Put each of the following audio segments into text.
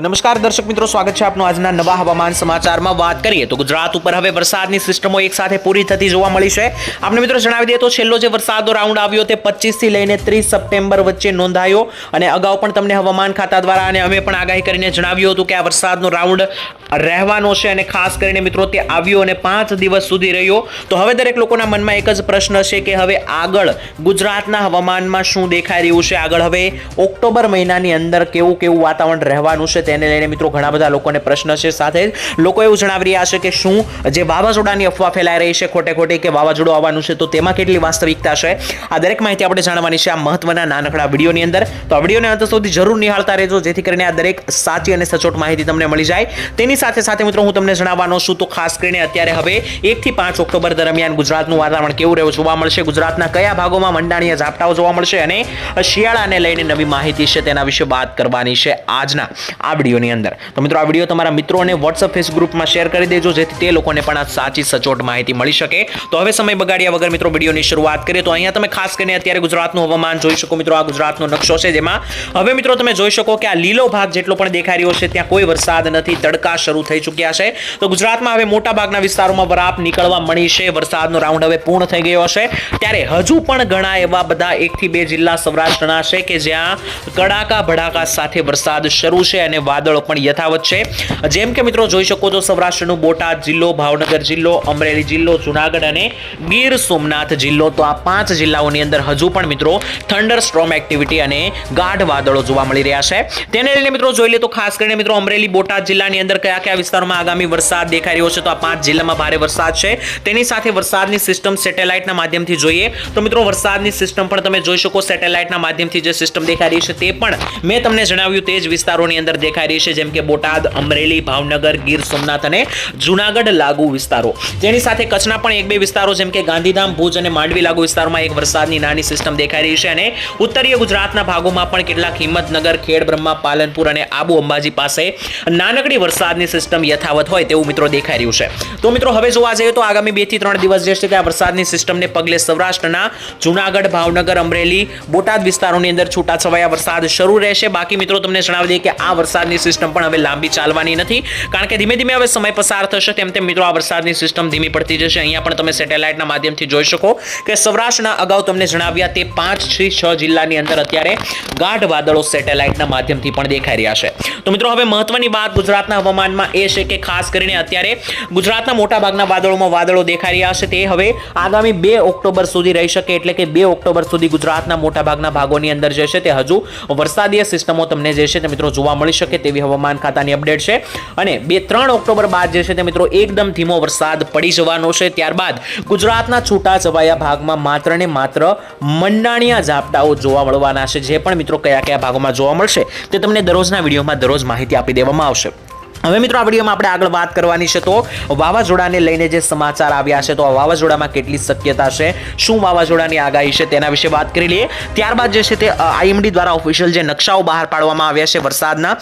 તો નમસ્કાર દર્શક મિત્રો, સ્વાગત છે આપનું આજના નવા હવામાન સમાચારમાં. વાત કરીએ તો ગુજરાત ઉપર હવે વરસાદની સિસ્ટમો એક સાથે પૂરી થતી જોવા મળી છે. આપણે મિત્રો જણાવી દઈએ તો છેલ્લો જે વરસાદનો રાઉન્ડ આવ્યો તે પચીસથી લઈને ત્રીસ સપ્ટેમ્બર વચ્ચે નોંધાયો. અને અગાઉ પણ તમને હવામાન ખાતા દ્વારા અને અમે પણ આગાહી કરીને જણાવ્યું હતું કે આ વરસાદનો રાઉન્ડ રહેવાનો છે અને ખાસ કરીને મિત્રો તે આવ્યો અને પાંચ દિવસ સુધી રહ્યો. તો હવે દરેક લોકોના મનમાં એક જ પ્રશ્ન છે કે હવે આગળ ગુજરાતના હવામાનમાં શું દેખાઈ રહ્યું છે? આગળ હવે ઓક્ટોબર મહિનાની અંદર કેવું કેવું વાતાવરણ રહેવાનું છે? તેને લઈને મિત્રો ઘણા બધા લોકોને પ્રશ્ન છે. સાથે જ લોકો એવું જણાવી રહ્યા છે કે શું જે વાવાઝોડાની અફવા ફેલાઈ રહી છે ખોટે ખોટી કે વાવાઝોડું આવવાનું છે, તો તેમાં કેટલી વાસ્તવિકતા છે? આ દરેક માહિતી આપણે જાણવાની છે આ મહત્વના નાનકડા વિડીયોની અંદર. તો આ વિડીયોને અંત સુધી જરૂર નિહાળતા રહેજો, જેથી કરીને આ દરેક સાચી અને સચોટ માહિતી તમને મળી જાય. તેની સાથે સાથે મિત્રો હું તમને જણાવવાનો છું, તો ખાસ કરીને અત્યારે હવે એકથી પાંચ ઓક્ટોબર દરમિયાન ગુજરાતનું વાતાવરણ કેવું રહ્યું જોવા મળશે. ગુજરાતના કયા ભાગોમાં મંડાણીય ઝાપટાઓ જોવા મળશે અને શિયાળાને લઈને નવી માહિતી છે તેના વિશે વાત કરવાની છે આજના. આ વિડીયોની અંદર. તો મિત્રો, આ વીડિયો તમારા મિત્રોને વોટ્સઅપ ફેસ ગ્રુપમાં શેર કરી દેજો, જેથી તે લોકોને પણ આ સાચી, સચોટ માહિતી મળી શકે. તો હવે સમય બગાડ્યા વગર મિત્રો, વિડીયોની શરૂઆત કરીએ. તો અહીંયા તમે ખાસ કરીને અત્યારે ગુજરાતનું હવામાન જોઈ શકો મિત્રો. આ ગુજરાતનો નકશો છે જેમાં હવે મિત્રો, તમે જોઈ શકો કે આ લીલો ભાગ જેટલો પણ દેખાઈ રહ્યો છે, ત્યાં કોઈ વરસાદ નથી. તડકા શરૂ થઈ ચૂક્યા છે. તો ગુજરાતમાં હવે મોટા ભાગના વિસ્તારોમાં વરાપ નીકળવા મળી છે. વરસાદનો રાઉન્ડ હવે પૂર્ણ થઈ ગયો હશે. ત્યારે હજુ પણ ઘણા એવા બધા એકથી બે જિલ્લા સૌરાષ્ટ્રના છે કે જ્યાં કડાકા, ભડાકા સાથે વરસાદ શરૂ છે અને વાદળો પણ યથાવત છે. જેમ કે મિત્રો જોઈ શકો છો સૌરાષ્ટ્રનો બોટાદ જિલ્લો, ભાવનગર જિલ્લો, અમરેલી જિલ્લો, જુનાગઢ અને ગીર સોમનાથ જિલ્લો. તો આ પાંચ જિલ્લાઓની અંદર હજુ પણ મિત્રો થંડર સ્ટ્રોમ એક્ટિવિટી અને ગાઢ વાદળો જોવા મળી રહ્યા છે. તેને લઈને મિત્રો જોઈ લે તો ખાસ કરીને મિત્રો અમરેલી, બોટાદ જિલ્લાની અંદર કયા કયા વિસ્તારોમાં આગામી વરસાદ દેખાઈ રહ્યો છે? તો આ પાંચ જિલ્લામાં ભારે વરસાદ છે. તેની સાથે વરસાદની સિસ્ટમ સેટેલાઇટના માધ્યમથી જોઈએ તો મિત્રો વરસાદની સિસ્ટમ પણ તમે જોઈ શકો સેટેલાઇટના માધ્યમથી જે સિસ્ટમ દેખાઈ રહી છે તે પણ મેં તમને જણાવ્યું તે જ વિસ્તારોની અંદર દેખાઈ રહી છે, જેમ કે બોટાદ, અમરેલી, ભાવનગર, ગીર સોમનાથ અને જૂનાગઢ લાગુ વિસ્તારો. જેની સાથે કચ્છના પણ એક બે વિસ્તારો, જેમ કે ગાંધીધામ, ભુજ અને માંડવી લાગુ વિસ્તારોમાં એક વરસાદની નાની સિસ્ટમ દેખાઈ રહી છે અને ઉત્તરીય ગુજરાતના ભાગોમાં પણ કેટલાક હિંમતનગર, ખેડ, બ્રહ્મા, પાલનપુર અને આબુ અંબાજી પાસે નાનકડી વરસાદની સિસ્ટમ યથાવત હોય તેવું મિત્રો દેખાઈ રહ્યું છે. તો મિત્રો, હવે જોવા જઈએ તો આગામી બેથી ત્રણ દિવસ જે છે કે આ વરસાદની સિસ્ટમને પગલે સૌરાષ્ટ્રના જુનાગઢ, ભાવનગર, અમરેલી, બોટાદ વિસ્તારોની અંદર છૂટાછવાયા વરસાદ શરૂ રહેશે. બાકી મિત્રો, તમને જણાવી દઈએ કે આ વરસાદની સિસ્ટમ પણ હવે લાંબી ચાલવાની નથી. કારણ કે ધીમે ધીમે હવે સમય પસાર થશે તેમ તેમ મિત્રો આ વરસાદની સિસ્ટમ ધીમી પડતી જશે. અહીંયા પણ તમે સેટેલાઇટના માધ્યમથી જોઈ શકો કે સૌરાષ્ટ્રના અગાઉ તમને જણાવ્યા તે પાંચથી છ જિલ્લાની અંદર અત્યારે ગાઢ વાદળો સેટેલાઇટના માધ્યમથી પણ દેખાઈ રહ્યા છે. તો મિત્રો હવે મહત્વની વાત ગુજરાતના હવામાનમાં એ છે કે ખાસ કરીને અત્યારે ગુજરાતના મોટા ભાગના વાદળોમાં વાદળો દેખાઈ રહ્યા છે. તે હવે આગામી બે ઓક્ટોબર સુધી રહી શકે એટલે કે બે ઓક્ટોબર સુધી ગુજરાતના મોટા ભાગના ભાગોની અંદર જે છે તે હજુ વરસાદીય સિસ્ટમો તમને જે છે તે મિત્રો જોવા મળી શકે. તેવી હવામાન ખાતાની અપડેટ છે. અને બે ત્રણ ઓક્ટોબર બાદ જે છે તે મિત્રો એકદમ ધીમો વરસાદ પડી જવાનો છે. ત્યારબાદ ગુજરાતના છૂટા છવાયા ભાગમાં માત્ર ને માત્ર મંડાણિયા ઝાપટાઓ જોવા મળવાના છે. જે પણ મિત્રો કયા કયા ભાગોમાં જોવા મળશે તે તમને દરરોજના વિડીયોમાં દરરોજ માહિતી આપી દેવામાં આવશે. હવે મિત્રો આ વિડીયોમાં આપણે આગળ વાત કરવાની છે તો વાવાઝોડાને લઈને જે સમાચાર આવ્યા છે તો આ વાવાઝોડામાં કેટલી શક્યતા છે, શું વાવાઝોડાની આગાહી છે તેના વિશે વાત કરી લઈએ. ત્યારબાદ જે છે તે આઈએમડી દ્વારા ઓફિશિયલ જે નકશાઓ બહાર પાડવામાં આવ્યા છે વરસાદના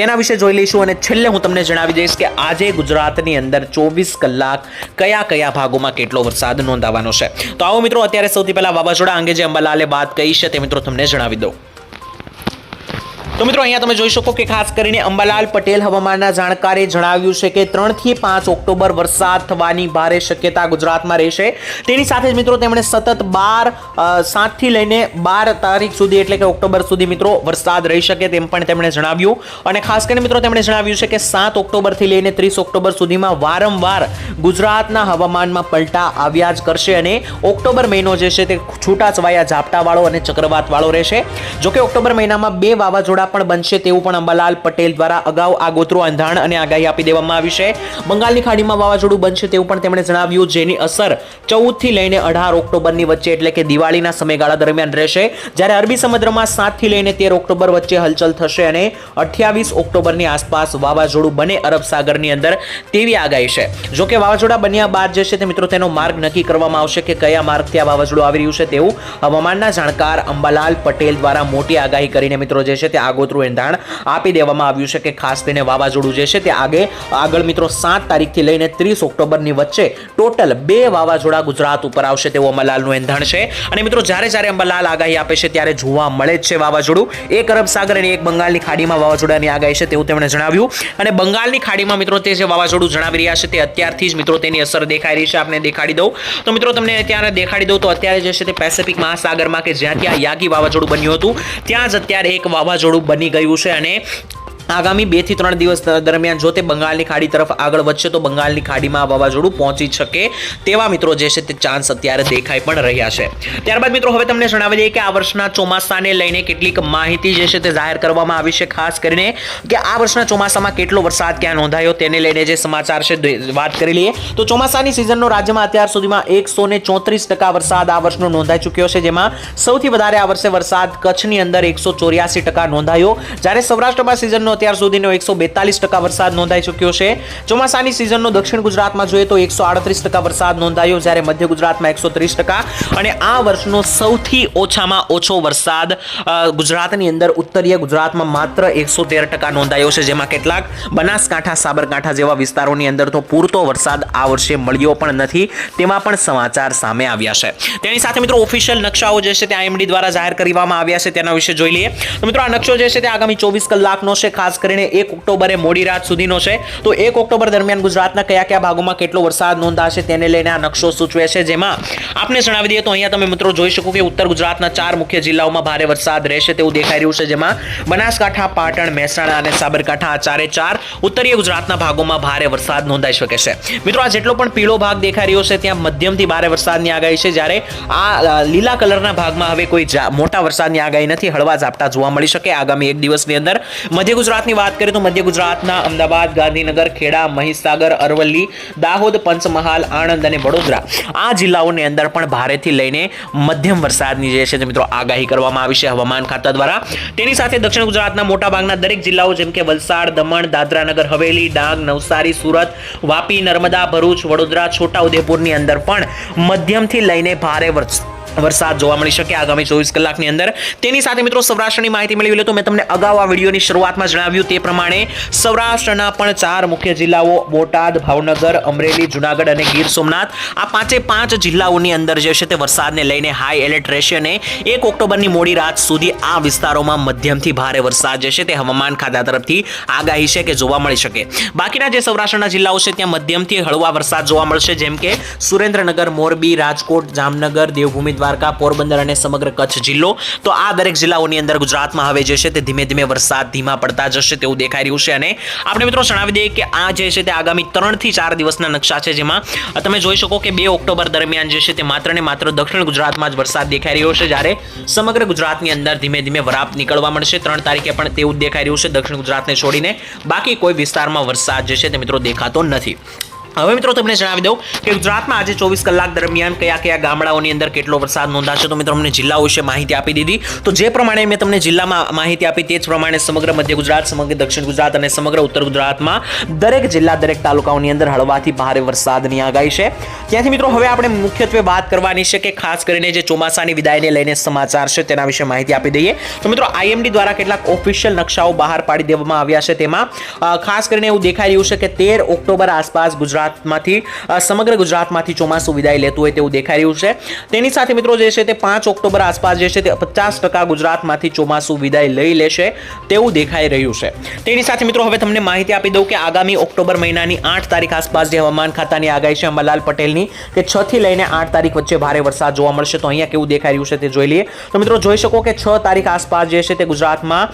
તેના વિશે જોઈ લઈશું અને છેલ્લે હું તમને જણાવી દઈશ કે આજે ગુજરાતની અંદર ચોવીસ કલાક કયા કયા ભાગોમાં કેટલો વરસાદ નોંધાવાનો છે. તો આવો મિત્રો, અત્યારે સૌથી પહેલા વાવાઝોડા અંગે જે અંબાલાલે વાત કહી છે તે મિત્રો તમને જણાવી દઉં. તો મિત્રો અહીંયા તમે જોઈ શકો કે ખાસ કરીને અંબાલાલ પટેલ હવામાનના જાણકારે જણાવ્યું છે કે ત્રણથી પાંચ ઓક્ટોબર વરસાદ થવાની ભારે શક્યતા ગુજરાતમાં રહેશે. તેની સાથે જ મિત્રો તેમણે સતત બાર સાતથી લઈને બાર તારીખ સુધી એટલે કે ઓક્ટોબર સુધી મિત્રો વરસાદ રહી શકે તેમ પણ તેમણે જણાવ્યું. અને ખાસ કરીને મિત્રો તેમણે જણાવ્યું છે કે સાત ઓક્ટોબરથી લઈને ત્રીસ ઓક્ટોબર સુધીમાં વારંવાર ગુજરાતના હવામાનમાં પલટા આવ્યા જ કરશે અને ઓક્ટોબર મહિનો જે છે તે છૂટાછવાયા ઝાપટાવાળો અને ચક્રવાતવાળો રહેશે. જોકે ઓક્ટોબર મહિનામાં બે વાવાઝોડા પણ બનશે તેવું પણ અંબાલાલ પટેલ દ્વારા અગાઉ આગોતરું અંધાણ અને આગાહી આપી દેવામાં આવી છે. બંગાળની ખાડીમાં વાવાઝોડું બનશે તેવું પણ તેમણે જણાવ્યું, જેની અસર ચૌદથી લઈને અઢાર ઓક્ટોબરની વચ્ચે એટલે કે દિવાળીના સમયગાળા દરમિયાન રહેશે. જ્યારે અરબી સમુદ્રમાં સાતથી લઈને તેર ઓક્ટોબર વચ્ચે હલચલ થશે અને અઠ્યાવીસ ઓક્ટોબરની આસપાસ વાવાઝોડું બને અરબ સાગરની અંદર તેવી આગાહી છે. જોકે વાવાઝોડા બન્યા બાદ જે છે તે મિત્રો તેનો માર્ગ નક્કી કરવામાં આવશે કે કયા માર્ગથી આ વાવાઝોડું આવી રહ્યું છે તેવું હવામાનના જાણકાર અંબાલાલ પટેલ દ્વારા મોટી આગાહી કરીને મિત્રો જે છે તે આગો આગોતરું એંધાણ આપી દેવામાં આવ્યું છે કે ખાસ કરીને વાવાઝોડું જે છે તે આગે આગળ મિત્રો સાત તારીખથી લઈને ત્રીસ ઓક્ટોબરની વચ્ચે ટોટલ બે વાવાઝોડા ગુજરાત ઉપર આવશે તેવું અંબાલાલનું એંધાણ છે. અને મિત્રો જ્યારે જ્યારે અંબાલાલ આગાહી આપે છે ત્યારે જોવા મળે જ છે વાવાઝોડું. એક અરબ સાગર અને એક બંગાળની ખાડીમાં વાવાઝોડાની આગાહી છે તેવું તેમણે જણાવ્યું. અને બંગાળની ખાડીમાં મિત્રો તે જે વાવાઝોડું જણાવી રહ્યા છે તે અત્યારથી જ મિત્રો તેની અસર દેખાઈ રહી છે. આપણે દેખાડી દઉં. તો મિત્રો તમને અત્યારે દેખાડી દઉં તો અત્યારે જે છે તે પેસિફિક મહાસાગરમાં કે જ્યાં ત્યાં યાગી વાવાઝોડું બન્યું હતું, ત્યાં જ અત્યારે એક વાવાઝોડું બની ગયું છે અને આગામી બેથી ત્રણ દિવસ દરમિયાન જો તે બંગાળની ખાડી તરફ આગળ વધશે, તો બંગાળની ખાડીમાં વાવાઝોડું પહોંચી શકે તેવા મિત્રો જે છે તે ચાન્સ અત્યારે દેખાઈ પણ રહ્યા છે. ત્યારબાદ મિત્રો, હવે તમને જણાવી દઈએ કે આ વર્ષના ચોમાસાને લઈને કેટલીક માહિતી જે છે તે જાહેર કરવામાં આવી છે, ખાસ કરીને કે આ વર્ષના ચોમાસામાં કેટલો વરસાદ ક્યાં નોંધાયો તેને લઈને જે સમાચાર છે વાત કરી લઈએ. તો ચોમાસાની સિઝનનો રાજ્યમાં અત્યાર સુધીમાં એકસો ને ચોત્રીસ ટકા વરસાદ આ વર્ષનો નોંધાઈ ચૂક્યો છે, જેમાં સૌથી વધારે આ વર્ષે વરસાદ કચ્છની અંદર એકસો ચોર્યાસી ટકા નોંધાયો. જ્યારે સૌરાષ્ટ્રમાં સિઝનનો અત્યાર સુધીનો એકસો બેતાલીસ ટકા વરસાદ નોંધાઈ ચૂક્યો છે. ચોમાસાની સિઝનનો દક્ષિણ ગુજરાતમાં જોઈએ તો એકસો આડત્રીસ ટકા વરસાદ નોંધાયો, જ્યારે મધ્ય ગુજરાતમાં એકસો ત્રીસ ટકા. અને આ વર્ષનો સૌથી ઓછામાં ઓછો વરસાદ ગુજરાતની અંદર ઉત્તરીય ગુજરાતમાં માત્ર એકસો તેર ટકા નોંધાયો છે, જેમાં કેટલાક બનાસકાંઠા, સાબરકાંઠા જેવા વિસ્તારોની અંદર તો પૂરતો વરસાદ આ વર્ષે મળ્યો પણ નથી, તેમાં પણ સમાચાર સામે આવ્યા છે. તેની સાથે મિત્રો ઓફિશિયલ નકશાઓ જે છે તે આઈએમડી દ્વારા જાહેર કરવામાં આવ્યા છે, તેના વિશે જોઈ લઈએ. તો મિત્રો આ નકશો જે છે તે આગામી ચોવીસ કલાકનો છે, ખાસ કરીને એક ઓક્ટોબરે મોડી રાત સુધીનો છે. તો એક ઓક્ટોબર દરમિયાન ગુજરાતના કયા કયા ભાગોમાં કેટલો વરસાદ નોંધાશે તેને લઈને આ નકશો સૂચવે છે. જેમાં આપણે જણાવી દઈએ તો અહીંયા તમે મિત્રો જોઈ શકો કે ઉત્તર ગુજરાતના ચાર મુખ્ય જિલ્લાઓમાં ભારે વરસાદ રહેશે તેવું દેખાઈ રહ્યું છે. જેમાં બનાસકાંઠા, પાટણ, મહેસાણા અને સાબરકાંઠા આ ચારે ચાર ઉત્તરીય ગુજરાતના ભાગોમાં ભારે વરસાદ નોંધાઈ શકે છે. મિત્રો, આ જેટલો પણ પીળો ભાગ દેખાઈ રહ્યો છે, ત્યાં મધ્યમથી ભારે વરસાદની આગાહી છે. જ્યારે આ લીલા કલરના ભાગમાં હવે કોઈ મોટા વરસાદની આગાહી નથી. હળવા ઝાપટા જોવા મળી શકે. આગામી એક દિવસની અંદર મધ્ય ગુજરાતની વાત કરીએ તો મધ્ય ગુજરાતના અમદાવાદ, ગાંધીનગર, ખેડા, મહીસાગર, અરવલ્લી, દાહોદ, પંચમહાલ, આણંદ અને વડોદરા આ જિલ્લાઓની અંદર પણ ભારેથી લઈને મધ્યમ વરસાદની જે છે તે મિત્રો આગાહી કરવામાં આવી છે હવામાન ખાતા દ્વારા. તેની સાથે દક્ષિણ ગુજરાતના મોટાભાગના દરેક જિલ્લાઓ જેમ કે વલસાડ, દમણ, દાદરાનગર, હવેલી, ડાંગ, નવસારી, સુરત, વાપી, નર્મદા, ભરૂચ, વડોદરા, છોટાઉદેપુરની અંદર પણ મધ્યમથી લઈને ભારે વરસાદ વરસાદ જોવા મળી શકે આગામી ચોવીસ કલાકની અંદર. તેની સાથે મિત્રો સૌરાષ્ટ્રની માહિતી મેળવી લે તો મેં તમને અગાઉ આ વિડીયોની શરૂઆતમાં જણાવ્યું તે પ્રમાણે સૌરાષ્ટ્રના પણ ચાર મુખ્ય જિલ્લાઓ બોટાદ, ભાવનગર, અમરેલી, જુનાગઢ અને ગીર સોમનાથ આ પાંચે પાંચ જિલ્લાઓની અંદર જે છે તે વરસાદને લઈને હાઈ એલર્ટ રહેશે અને એક ઓક્ટોબરની મોડી રાત સુધી આ વિસ્તારોમાં મધ્યમથી ભારે વરસાદ જે છે તે હવામાન ખાતા તરફથી આગાહી છે કે જોવા મળી શકે. બાકીના જે સૌરાષ્ટ્રના જિલ્લાઓ છે ત્યાં મધ્યમથી હળવા વરસાદ જોવા મળશે જેમ કે સુરેન્દ્રનગર, મોરબી, રાજકોટ, જામનગર, દેવભૂમિ દ્વારકા, પોરબંદર અને સમગ્ર કચ્છ જિલ્લો. તો આ દરેક જિલ્લાઓની અંદર ગુજરાતમાં હવે જે છે તે ધીમે ધીમે વરસાદ ધીમા પડતા જશે તેવું દેખાઈ રહ્યું છે. અને આપણે મિત્રો જણાવી દઈએ કે આ જે છે તે આગામી ત્રણથી ચાર દિવસના નકશા છે જેમાં તમે જોઈ શકો કે બે ઓક્ટોબર દરમિયાન જે છે તે માત્ર ને માત્ર દક્ષિણ ગુજરાતમાં જ વરસાદ દેખાઈ રહ્યો છે. જ્યારે સમગ્ર ગુજરાતની અંદર ધીમે ધીમે વરાપ નીકળવા મળશે. ત્રણ તારીખે પણ તેવું દેખાઈ રહ્યું છે. દક્ષિણ ગુજરાતને છોડીને બાકી કોઈ વિસ્તારમાં વરસાદ જે છે તે મિત્રો દેખાતો નથી. હવે મિત્રો તમને જણાવી દઉં કે ગુજરાતમાં આજે ચોવીસ કલાક દરમિયાન કયા કયા ગામડાઓની અંદર કેટલો વરસાદ નોંધાશે તો મિત્રો તમને જિલ્લાઓ વિશે માહિતી આપી દીધી. તો જે પ્રમાણે મેં તમને જિલ્લામાં માહિતી આપી તે જ પ્રમાણે સમગ્ર મધ્ય ગુજરાત, સમગ્ર દક્ષિણ ગુજરાત અને સમગ્ર ઉત્તર ગુજરાતમાં દરેક જિલ્લા, દરેક તાલુકાઓની અંદર હળવાથી ભારે વરસાદની આગાહી છે. ત્યાંથી મિત્રો હવે આપણે મુખ્યત્વે વાત કરવાની છે કે ખાસ કરીને જે ચોમાસાની વિદાયને લઈને સમાચાર છે તેના વિશે માહિતી આપી દઈએ. તો મિત્રો આઈએમડી દ્વારા કેટલાક ઓફિશિયલ નકશાઓ બહાર પાડી દેવામાં આવ્યા છે તેમાં ખાસ કરીને એવું દેખાઈ રહ્યું છે કે તેર ઓક્ટોબર આસપાસ ગુજરાતમાંથી સમગ્ર ગુજરાતમાંથી ચોમાસું વિદાય લેતું હોય તેવું દેખાઈ રહ્યું છે. તેની સાથે મિત્રો જે છે તે પાંચ ઓક્ટોબર આસપાસ જે છે તે પચાસ ટકા ગુજરાતમાંથી ચોમાસું વિદાય લઈ લેશે તેવું દેખાઈ રહ્યું છે. તેની સાથે મિત્રો હવે તમને માહિતી આપી દઉં કે આગામી ઓક્ટોબર મહિનાની આઠ તારીખ આસપાસ જે હવામાન ખાતાની આગાહી છે અંબાલાલ પટેલની કે છ થી લઈને આઠ તારીખ વચ્ચે ભારે વરસાદ જોવા મળશે. તો અહીંયા કેવું દેખાઈ રહ્યું છે તે જોઈ લઈએ. તો મિત્રો જોઈ શકો કે છ તારીખ આસપાસ જે છે તે ગુજરાતમાં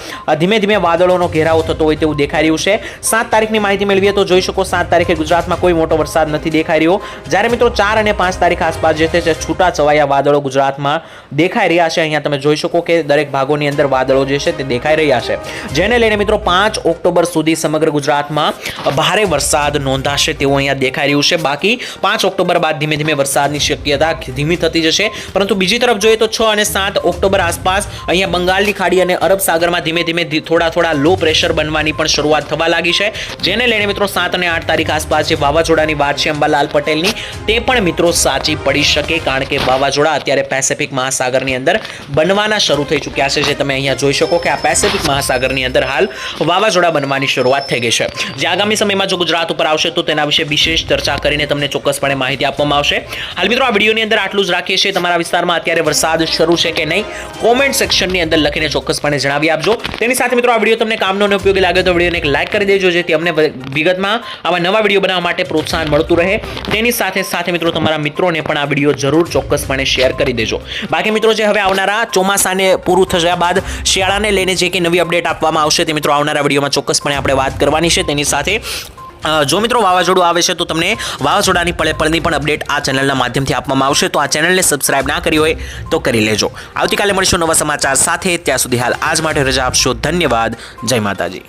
ધીમે ધીમે વાદળોનો ઘેરાવો થતો હોય તેવું દેખાઈ રહ્યું છે. સાત તારીખની માહિતી મેળવીએ તો જોઈ શકો સાત તારીખે ગુજરાતમાં કોઈ મોટો વરસાદ નથી દેખાઈ રહ્યો. જ્યારે મિત્રો ચાર અને પાંચ તારીખ આસપાસ જે છે છૂટા છવાયા વાદળો ગુજરાતમાં દેખાઈ રહ્યા છે. અહીંયા તમે જોઈ શકો કે દરેક ભાગોની અંદર વાદળો જે છે તે દેખાઈ રહ્યા છે. જેને લઈને મિત્રો પાંચ ઓક્ટોબર સુધી સમગ્ર ગુજરાતમાં ભારે વરસાદ નોંધાશે તેવું અહીંયા દેખાઈ રહ્યું છે. બાકી પાંચ ઓક્ટોબર બાદ ધીમે ધીમે વરસાદની શક્યતા ધીમી થતી જશે. પરંતુ બીજી તરફ જોઈએ તો છ અને સાત ઓક્ટોબર આસપાસ અહીંયા બંગાળની ખાડી અને અરબ સાગરમાં ધીમે ધીમે થોડા થોડા લો પ્રેશર બનવાની પણ શરૂઆત થવા લાગી છે. જેને લઈને મિત્રો સાત અને આઠ તારીખ આસપાસ જે વાવાઝોડું વાવાઝોડાની વાત છે અંબાલાલ પટેલની. તે પણ મિત્રો સાચી પડી શકે કારણ કે વાવાઝોડા અત્યારે પેસિફિક મહાસાગરની અંદર બનવાના શરૂ થઈ ચૂક્યા છે, જે તમે અહીંયા જોઈ શકો કે આ પેસિફિક મહાસાગરની અંદર હાલ વાવાઝોડા બનવાની શરૂઆત થઈ ગઈ છે. જે આગામી સમયમાં જો ગુજરાત ઉપર આવશે તો તેના વિશે વિશેષ ચર્ચા કરીને તમને ચોક્કસપણે માહિતી આપવામાં આવશે. હાલ મિત્રો આ વિડીયોની અંદર આટલું જ રાખીએ છીએ. તમારા વિસ્તારમાં અત્યારે વરસાદ શરૂ છે કે નહીં કોમેન્ટ સેક્શનની અંદર લખીને ચોક્કસપણે જણાવી આપજો. તેની સાથે મિત્રો આ વીડિયો તમને કામનો ઉપયોગી લાગે તો વિડીયોને એક લાઈક કરી દેજો, જેથી અમને વિગતમાં આવા નવા વીડિયો બનાવવા માટે પ્રોત્સાહન મળતું રહે. તેની સાથે સાથે મિત્રો તમારા મિત્રોને પણ આ વીડિયો જરૂર ચોક્કસપણે શેર કરી દેજો. બાકી મિત્રો જે હવે આવનારા ચોમાસાને પૂરું થયા બાદ શિયાળાને લઈને જે કંઈ નવી અપડેટ આપવામાં આવશે તે મિત્રો આવનારા વિડીયોમાં ચોક્કસપણે આપણે વાત કરવાની છે. તેની સાથે જો મિત્રો વાવાઝોડું આવે છે તો તમને વાવાઝોડાની પળે પળની પણ અપડેટ આ ચેનલના માધ્યમથી આપવામાં આવશે. તો આ ચેનલને સબસ્ક્રાઇબ ના કરી હોય તો કરી લેજો. આવતીકાલે મળીશું નવા સમાચાર સાથે. ત્યાં સુધી હાલ આજ માટે રજા આપશો. ધન્યવાદ. જય માતાજી.